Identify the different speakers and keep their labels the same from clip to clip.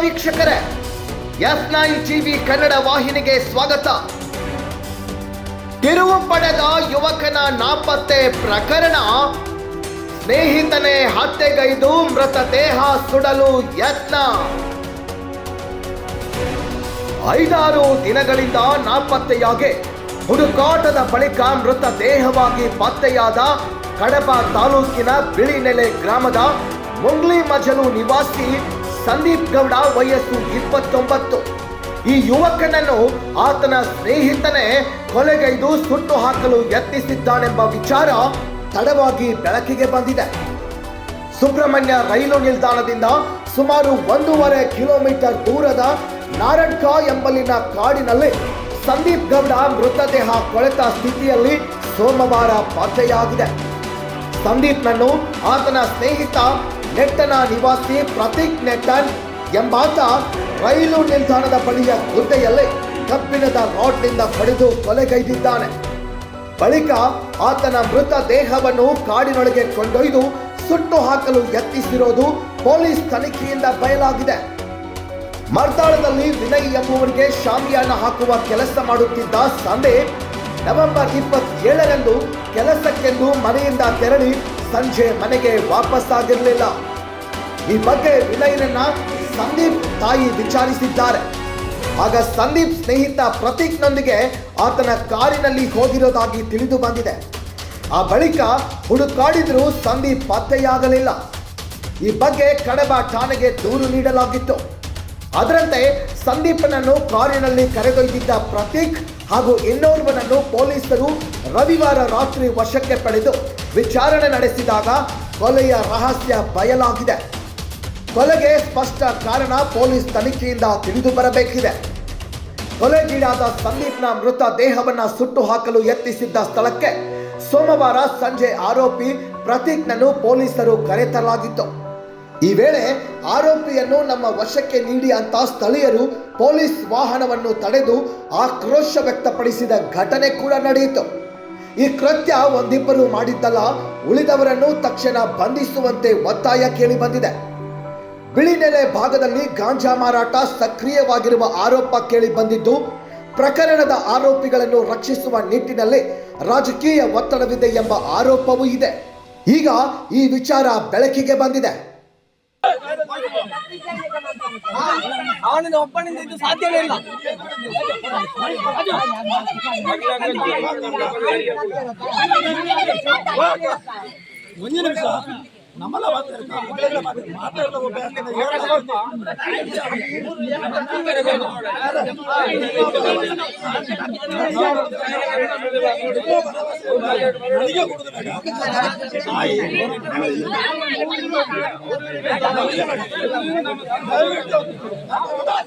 Speaker 1: ವೀಕ್ಷಕರೇ. F nine TV Kannada ವಾಹಿನಿಗೆ ಸ್ವಾಗತ. ತಿರುವು ಪಡೆದ ಯುವಕನ ನಾಪತ್ತೆ ಪ್ರಕರಣ. ಸ್ನೇಹಿತನೇ ಹತ್ಯೆಗೈದು ಮೃತದೇಹ ಸುಡಲು ಯತ್ನ. ಐದಾರು ದಿನಗಳಿಂದ ನಾಪತ್ತೆಯಾಗಿ, ಹುಡುಕಾಟದ ಬಳಿಕ ಮೃತದೇಹವಾಗಿ ಪತ್ತೆಯಾದ ಕಡಬ ತಾಲೂಕಿನ ಬಿಳಿನೆಲೆ ಗ್ರಾಮದ ಮುಂಗ್ಲಿ ಮಜಲು ನಿವಾಸಿ ಸಂದೀಪ್ ಗೌಡ ವಯಸ್ಸು ಇಪ್ಪತ್ತೊಂಬತ್ತು. ಈ ಯುವಕನನ್ನು ಆತನ ಸ್ನೇಹಿತನೇ ಕೊಲೆಗೈದು ಸುಟ್ಟು ಹಾಕಲು ಯತ್ನಿಸಿದ್ದಾನೆಂಬ ವಿಚಾರ ತಡವಾಗಿ ಬೆಳಕಿಗೆ ಬಂದಿದೆ. ಸುಬ್ರಹ್ಮಣ್ಯ ರೈಲು ನಿಲ್ದಾಣದಿಂದ ಸುಮಾರು ಒಂದೂವರೆ ಕಿಲೋಮೀಟರ್ ದೂರದ ನಾರಡ್ಕ ಎಂಬಲ್ಲಿನ ಕಾಡಿನಲ್ಲಿ ಸಂದೀಪ್ ಗೌಡ ಮೃತದೇಹ ಕೊಳೆತ ಸ್ಥಿತಿಯಲ್ಲಿ ಸೋಮವಾರ ಪತ್ತೆಯಾಗಿದೆ ಸಂದೀಪ್ನನ್ನು ಆತನ ಸ್ನೇಹಿತ ನೆಟ್ಟನ ನಿವಾಸಿ ಪ್ರತೀಕ್ ನೆಟ್ಟನ್ ಎಂಬಾತ ರೈಲು ನಿಲ್ದಾಣದ ಬಳಿಯ ಗುಡ್ಡೆಯಲ್ಲಿ ಕಬ್ಬಿಣದ ರಾಡ್ನಿಂದ ಪಡೆದು ಕೊಲೆಗೈದಿದ್ದಾನೆ. ಬಳಿಕ ಆತನ ಮೃತ ದೇಹವನ್ನು ಕಾಡಿನೊಳಗೆ ಕೊಂಡೊಯ್ದು ಸುಟ್ಟು ಹಾಕಲು ಯತ್ನಿಸಿರೋದು ಪೊಲೀಸ್ ತನಿಖೆಯಿಂದ ಬಯಲಾಗಿದೆ. ಮರ್ದಾಳದಲ್ಲಿ ವಿನಯ್ ಎಂಬುವರಿಗೆ ಶಾಮಿಯಾನ ಹಾಕುವ ಕೆಲಸ ಮಾಡುತ್ತಿದ್ದ ಸಂದೀಪ್ ನವೆಂಬರ್ ಇಪ್ಪತ್ತೇಳರಂದು ಕೆಲಸಕ್ಕೆಂದು ಮನೆಯಿಂದ ತೆರಳಿ ಸಂಜೆ ಮನೆಗೆ ವಾಪಸ್ಸಾಗಿರಲಿಲ್ಲ ಈ ಬಗ್ಗೆ ವಿನಯನನ್ನ ಸಂದೀಪ್ ತಾಯಿ ವಿಚಾರಿಸಿದ್ದಾರೆ. ಆಗ ಸಂದೀಪ್ ಸ್ನೇಹಿತ ಪ್ರತೀಕ್ನೊಂದಿಗೆ ಆತನ ಕಾರಿನಲ್ಲಿ ಹೋಗಿರೋದಾಗಿ ತಿಳಿದು ಬಂದಿದೆ. ಆ ಬಳಿಕ ಹುಡುಕಾಡಿದರೂ ಸಂದೀಪ್ ಪತ್ತೆಯಾಗಲಿಲ್ಲ. ಈ ಬಗ್ಗೆ ಕಡಬ ಠಾಣೆಗೆ ದೂರು ನೀಡಲಾಗಿತ್ತು. ಅದರಂತೆ ಸಂದೀಪನನ್ನು ಕಾರಿನಲ್ಲಿ ಕರೆದೊಯ್ದಿದ್ದ ಪ್ರತೀಕ್ ಹಾಗೂ ಇನ್ನೋರ್ವನನ್ನು ಪೊಲೀಸರು ರವಿವಾರ ರಾತ್ರಿ ವಶಕ್ಕೆ ಪಡೆದು ವಿಚಾರಣೆ ನಡೆಸಿದಾಗ ಕೊಲೆಯ ರಹಸ್ಯ ಬಯಲಾಗಿದೆ. ಕೊಲೆಗೆ ಸ್ಪಷ್ಟ ಕಾರಣ ಪೊಲೀಸ್ ತನಿಖೆಯಿಂದ ತಿಳಿದು ಬರಬೇಕಿದೆ. ಕೊಲೆಗೀಡಾದ ಸಂದೀಪ್ನ ಮೃತ ದೇಹವನ್ನು ಸುಟ್ಟು ಹಾಕಲು ಯತ್ನಿಸಿದ್ದ ಸ್ಥಳಕ್ಕೆ ಸೋಮವಾರ ಸಂಜೆ ಆರೋಪಿ ಪ್ರತೀಕ್ನನ್ನು ಪೊಲೀಸರು ಕರೆತರಲಾಗಿತ್ತು. ಈ ವೇಳೆ ಆರೋಪಿಯನ್ನು ನಮ್ಮ ವಶಕ್ಕೆ ನೀಡಿ ಅಂತ ಸ್ಥಳೀಯರು ಪೊಲೀಸ್ ವಾಹನವನ್ನು ತಡೆದು ಆಕ್ರೋಶ ವ್ಯಕ್ತಪಡಿಸಿದ ಘಟನೆ ಕೂಡ ನಡೆಯಿತು. ಈ ಕೃತ್ಯ ಒಂದಿಬ್ಬರು ಮಾಡಿದ್ದಲ್ಲ, ಉಳಿದವರನ್ನು ತಕ್ಷಣ ಬಂಧಿಸುವಂತೆ ಒತ್ತಾಯ ಕೇಳಿ ಬಂದಿದೆ. ಬಿಳಿನೆಲೆ ಭಾಗದಲ್ಲಿ ಗಾಂಜಾ ಮಾರಾಟ ಸಕ್ರಿಯವಾಗಿರುವ ಆರೋಪ ಕೇಳಿ ಬಂದಿದ್ದು, ಪ್ರಕರಣದ ಆರೋಪಿಗಳನ್ನು ರಕ್ಷಿಸುವ ನಿಟ್ಟಿನಲ್ಲಿ ರಾಜಕೀಯ ಒತ್ತಡವಿದೆ ಎಂಬ ಆರೋಪವೂ ಇದೆ. ಈಗ ಈ ವಿಚಾರ ಬೆಳಕಿಗೆ ಬಂದಿದೆ.
Speaker 2: ಅವನಿಂದ ಒಬ್ಬನಿಂದ ಇದು ಸಾಧ್ಯವೇ ಇಲ್ಲ ಒಂದು ನಿಮಿಷ நம்மள பார்த்துருக்கோம் எங்களை பார்த்துருக்கோம் மாத்திரத்தில் மளிகை கொடுத்துருக்கா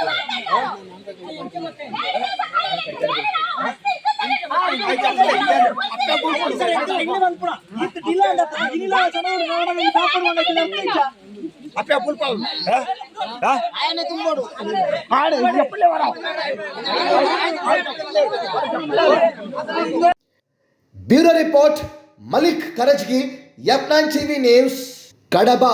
Speaker 2: ನಮ್ಮಲ್ಲ
Speaker 1: bureau report Malik Karajgi F nine TV news Kadaba